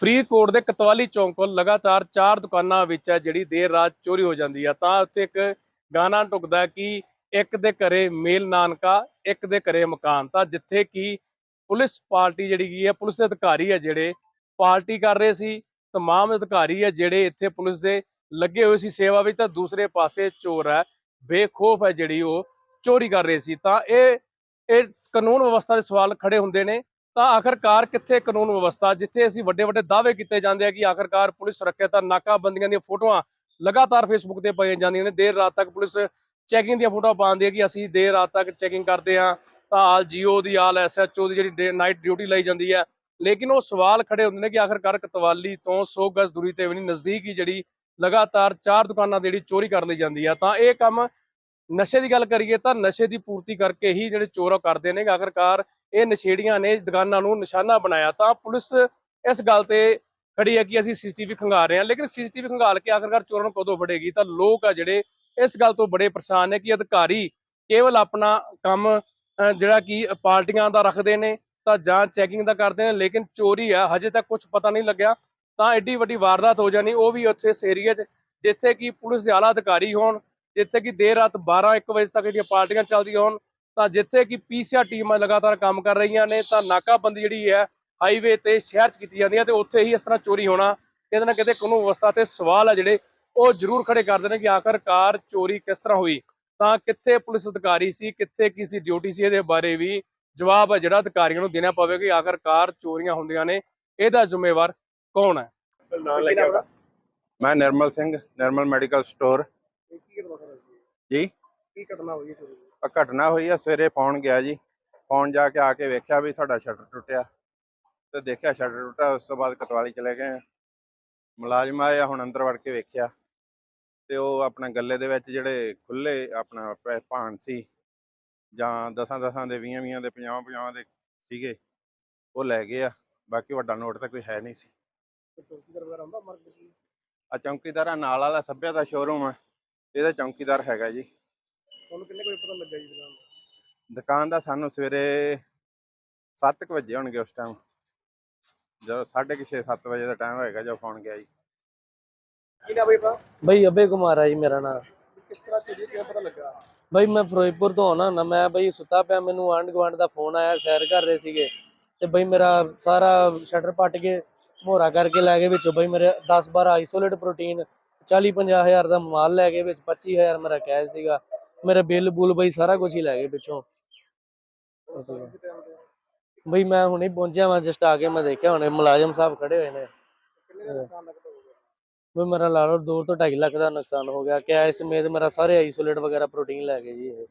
ਫਰੀਦਕੋਟ ਦੇ ਕਤਵਾਲੀ ਚੌਂਕ ਕੋਲ ਲਗਾਤਾਰ ਚਾਰ ਦੁਕਾਨਾਂ ਵਿੱਚ ਹੈ ਜਿਹੜੀ ਦੇਰ ਰਾਤ ਚੋਰੀ ਹੋ ਜਾਂਦੀ ਹੈ ਤਾਂ ਉੱਥੇ ਇੱਕ ਗਾਣਾ ਟੁਕਦਾ ਕਿ ਇੱਕ ਦੇ ਘਰੇ ਮੇਲ ਨਾਨਕਾ, ਇੱਕ ਦੇ ਘਰੇ ਮਕਾਨ। ਤਾਂ ਜਿੱਥੇ ਕਿ ਪੁਲਿਸ ਪਾਰਟੀ ਜਿਹੜੀ ਕੀ ਹੈ, ਪੁਲਿਸ ਦੇ ਅਧਿਕਾਰੀ ਹੈ ਜਿਹੜੇ ਪਾਰਟੀ ਕਰ ਰਹੇ ਸੀ, ਤਮਾਮ ਅਧਿਕਾਰੀ ਹੈ ਜਿਹੜੇ ਇੱਥੇ ਪੁਲਿਸ ਦੇ ਲੱਗੇ ਹੋਏ ਸੀ ਸੇਵਾ ਵਿੱਚ। ਤਾਂ ਦੂਸਰੇ ਪਾਸੇ ਚੋਰ ਹੈ, ਬੇਖੌਫ ਹੈ ਜਿਹੜੀ ਉਹ ਚੋਰੀ ਕਰ ਰਹੇ ਸੀ। ਤਾਂ ਇਹ ਇਹ ਕਾਨੂੰਨ ਵਿਵਸਥਾ ਦੇ ਸਵਾਲ ਖੜੇ ਹੁੰਦੇ ਨੇ। ਤਾਂ ਆਖਰਕਾਰ ਕਿੱਥੇ ਕਾਨੂੰਨ ਵਿਵਸਥਾ, ਜਿੱਥੇ ਅਸੀਂ ਵੱਡੇ ਵੱਡੇ ਦਾਅਵੇ ਕੀਤੇ ਜਾਂਦੇ ਆ ਕਿ ਆਖਰਕਾਰ ਪੁਲਿਸ ਸੁਰੱਖਿਅਤ ਨਾਕਾਬੰਦੀਆਂ ਦੀਆਂ ਫੋਟੋਆਂ ਲਗਾਤਾਰ ਫੇਸਬੁੱਕ ਤੇ ਪਾਈਆਂ ਜਾਂਦੀਆਂ ਨੇ। ਦੇਰ ਰਾਤ ਤੱਕ ਪੁਲਿਸ ਚੈਕਿੰਗ ਦੀਆਂ ਫੋਟੋਆਂ ਪਾਉਂਦੀ ਹੈ ਕਿ ਅਸੀਂ ਦੇਰ ਰਾਤ ਤੱਕ ਚੈਕਿੰਗ ਕਰਦੇ ਆ ਤਾਂ ਆਲ ਜੀਓ ਦੀ, ਆਲ ਐਸਐਚਓ ਦੀ ਜਿਹੜੀ ਨਾਈਟ ਡਿਊਟੀ ਲਈ ਜਾਂਦੀ ਹੈ। ਲੇਕਿਨ ਉਹ ਸਵਾਲ ਖੜੇ ਹੁੰਦੇ ਨੇ ਕਿ ਆਖਰਕਾਰ ਕਤਵਾਲੀ ਤੋਂ 100 ਗਜ਼ ਦੂਰੀ ਤੇ ਵੀ ਨਹੀਂ, ਨਜ਼ਦੀਕ ਹੀ ਜਿਹੜੀ ਲਗਾਤਾਰ ਚਾਰ ਦੁਕਾਨਾਂ ਦੀ ਜਿਹੜੀ ਚੋਰੀ ਕਰ ਲਈ ਜਾਂਦੀ ਹੈ। ਤਾਂ ਇਹ ਕੰਮ ਨਸ਼ੇ ਦੀ ਗੱਲ ਕਰੀਏ ਤਾਂ ਨਸ਼ੇ ਦੀ ਪੂਰਤੀ ਕਰਕੇ ਹੀ ਜਿਹੜੇ ਚੋਰ ਕਰਦੇ ਨੇ ਆਖਰਕਾਰ ਇਹ ਨਸ਼ੇੜੀਆਂ ਨੇ ਦੁਕਾਨਾਂ ਨੂੰ ਨਿਸ਼ਾਨਾ ਬਣਾਇਆ ਤਾਂ ਪੁਲਿਸ ਇਸ ਗੱਲ ਤੇ ਖੜੀ ਹੈ ਕਿ ਅਸੀਂ ਸੀਸੀਟੀਵੀ ਖੰਗਾਲ ਰਹੇ ਹਾਂ। ਲੇਕਿਨ ਸੀਸੀਟੀਵੀ ਖੰਗਾਲ ਕੇ ਆਖਰਕਾਰ ਚੋਰਾਂ ਨੂੰ ਕਦੋਂ ਫੜੇਗੀ ਤਾਂ ਲੋਕ ਆ ਜਿਹੜੇ ਇਸ ਗੱਲ ਤੋਂ ਬੜੇ ਪਰੇਸ਼ਾਨ ਨੇ ਕਿ ਅਧਿਕਾਰੀ ਕੇਵਲ ਆਪਣਾ ਕੰਮ ਜਿਹੜਾ ਕਿ ਪਾਰਟੀਆਂ ਦਾ ਰੱਖਦੇ ਨੇ, ਤਾਂ ਜਾਂ ਚੈਕਿੰਗ ਦਾ ਕਰਦੇ ਨੇ। ਲੇਕਿਨ ਚੋਰੀ ਆ, ਹਜੇ ਤੱਕ ਕੁਝ ਪਤਾ ਨਹੀਂ ਲੱਗਿਆ। ਤਾਂ ਐਡੀ ਵੱਡੀ ਵਾਰਦਾਤ ਹੋ ਜਾਣੀ, ਉਹ ਵੀ ਉੱਥੇ ਇਸ ਏਰੀਆ 'ਚ, ਜਿੱਥੇ ਕਿ ਪੁਲਿਸ ਦੇ ਆਲਾ ਅਧਿਕਾਰੀ ਹੋਣ, ਜਿੱਥੇ ਕਿ ਦੇਰ ਰਾਤ 12 1 ਵਜੇ ਤੱਕ ਜਿਹੜੀਆਂ ਪਾਰਟੀਆਂ ਚੱਲਦੀਆਂ ਹੋਣ ਤਾਂ ਜਿੱਥੇ ਕਿ ਪੀਸੀਆਰ ਟੀਮਾਂ ਲਗਾਤਾਰ ਕੰਮ ਕਰ ਰਹੀਆਂ ਨੇ ਤਾਂ ਨਾਕਾਬੰਦੀ ਜਿਹੜੀ ਹੈ ਹਾਈਵੇ ਤੇ ਸ਼ਹਿਰ 'ਚ ਕੀਤੀ ਜਾਂਦੀ ਹੈ ਤੇ ਉੱਥੇ ਹੀ ਇਸ ਤਰ੍ਹਾਂ ਚੋਰੀ ਹੋਣਾ ਕਿਤੇ ਨਾ ਕਿਤੇ ਕਾਨੂੰਨ ਵਿਵਸਥਾ ਤੇ ਸਵਾਲ ਆ ਜਿਹੜੇ ਉਹ ਜ਼ਰੂਰ ਖੜੇ ਕਰਦੇ ਨੇ ਕਿ ਆਖਰਕਾਰ ਚੋਰੀ ਕਿਸ ਤਰ੍ਹਾਂ ਹੋਈ। ਤਾਂ ਕਿੱਥੇ ਪੁਲਿਸ ਅਧਿਕਾਰੀ ਸੀ ਕਿੱਥੇ ਕਿਸ ਦੀ ਡਿਊਟੀ ਸੀ ਇਹਦੇ ਬਾਰੇ ਵੀ ਜਵਾਬ ਹੈ ਜਿਹੜਾ ਅਧਿਕਾਰੀਆਂ ਨੂੰ ਦੇਣਾ ਪਵੇਗਾ ਕਿ ਆਖਰਕਾਰ ਚੋਰੀਆਂ ਹੁੰਦੀਆਂ ਨੇ ਇਹਦਾ ਜ਼ਿੰਮੇਵਾਰ ਕੌਣ ਹੈ? ਮੈਂ ਨਿਰਮਲ ਸਿੰਘ ਨਿਰਮਲ ਮੈਡੀਕਲ ਸਟੋਰ। ਜੀ? ਕੀ ਘਟਨਾ ਹੋਈ ਚੋਰੀ ਆ ਘਟਨਾ ਹੋਈ ਆ ਸਵੇਰੇ ਫੋਨ ਗਿਆ ਜੀ। ਫੋਨ ਜਾ ਕੇ ਆ ਕੇ ਵੇਖਿਆ ਵੀ ਤੁਹਾਡਾ ਸ਼ਟਰ ਟੁੱਟਿਆ। ਤੇ ਦੇਖਿਆ ਸ਼ਟਰ ਟੁੱਟਾ ਉਸ ਤੋਂ ਬਾਅਦ ਕਤਵਾਲੀ ਚਲੇ ਗਏ ਮੁਲਾਜ਼ਮ ਆਏ ਆ, ਹੁਣ ਅੰਦਰ ਵੜ ਕੇ ਵੇਖਿਆ। ਤੇ ਉਹ ਆਪਣਾ ਗੱਲੇ ਦੇ ਵਿੱਚ ਜਿਹੜੇ ਖੁੱਲੇ ਆਪਣਾ ਪੈ- ਭਾਣ ਸੀ ਜਾਂ ਦਸਾਂ ਦਸਾਂ ਦੇ 20 20 ਦੇ 50 50 ਦੇ ਸੀਗੇ ਉਹ ਲੈ ਗਏ ਆ। ਬਾਕੀ ਵੱਡਾ ਨੋਟ ਤਾਂ ਕੋਈ ਹੈ ਨਹੀਂ ਸੀ। ਚੌਕੀਦਾਰ ਵਗੈਰਾ ਹੁੰਦਾ ਮਾਰਕੀਟ ਆ ਚੌਂਕੀਦਾਰਾਂ ਨਾਲ ਵਾਲਾ ਸੱਭਿਆ ਦਾ ਸ਼ੋਰੂਮ ਆ। ਇਹਦਾ ਚੌਂਕੀਦਾਰ ਹੈਗਾ ਜੀ। ਤੁਹਾਨੂੰ ਕਿੰਨੇ ਕੋਈ ਪਤਾ ਲੱਗਾ ਜੀ ਦੁਕਾਨ ਦਾ? ਦੁਕਾਨ ਦਾ ਸਾਨੂੰ ਸਵੇਰੇ 7:00 ਵਜੇ ਹੋਣਗੇ ਉਸ ਟਾਈਮ ਜਦੋਂ 6:30 7 ਵਜੇ ਦਾ ਟਾਈਮ ਹੋਏਗਾ ਜਦੋਂ ਫੋਨ ਗਿਆ ਜੀ। ਕੀ ਨਾ ਬਈ ਪਾ ਬਈ ਅਬੇ ਕੁਮਾਰ ਆ ਜੀ ਮੇਰਾ ਨਾਮ ਕਿਸ ਤਰ੍ਹਾਂ ਚੋਰੀ ਕਿਵੇਂ ਪਤਾ ਲੱਗਾ? ਬਈ ਮੈਂ ਫਿਰੋਜ਼ਪੁਰ ਤੋਂ ਆਉਣਾ ਨਾ ਮੈਂ ਬਈ ਸੁੱਤਾ ਪਿਆ ਮੈਨੂੰ ਆਂਢ ਗੁਆਂਢ ਦਾ ਫੋਨ ਆਇਆ ਸੈਰ ਕਰ ਰਹੇ ਸੀਗੇ। ਤੇ ਬਈ ਮੇਰਾ ਸਾਰਾ ਸ਼ਟਰ ਪੱਟ ਕੇ ਮੋਹਰਾ ਕਰਕੇ ਲੈ ਗਏ ਵਿੱਚੋਂ। ਬਈ ਮੇਰੇ 10 12 ਆਈਸੋਲੇਟ ਪ੍ਰੋਟੀਨ 40 50 ਹਜ਼ਾਰ ਦਾ ਮਾਲ ਲੈ ਗਏ ਵਿੱਚ 25 ਹਜ਼ਾਰ ਮੇਰਾ ਕੈਸ਼ ਸੀਗਾ। ਮੇਰੇ ਬਿੱਲ ਬੁੱਲ ਬਈ ਸਾਰਾ ਕੁਝ ਹੀ ਲੈ ਗਏ ਪਿੱਛੋਂ। ਬਈ ਮੈਂ ਹੁਣੇ ਪਹੁੰਚਿਆ ਮੈਂ ਜਸਟ ਆ ਕੇ ਮੈਂ ਦੇਖਿਆ ਹੁਣੇ ਮੁਲਾਜ਼ਮ ਸਾਹਿਬ ਖੜੇ ਹੋਏ ਨੇ। ਬਈ ਮੇਰਾ ਲਾ ਲਓ 2 ਤੋਂ 2.5 ਲੱਖ ਦਾ ਨੁਕਸਾਨ ਹੋ ਗਿਆ। ਕੈਸ਼ ਸਮੇਤ ਮੇਰਾ ਸਾਰੇ ਆਈਸੋਲੇਟ ਵਗੈਰਾ ਪ੍ਰੋਟੀਨ ਲੈ ਗਏ ਜੀ ਇਹ।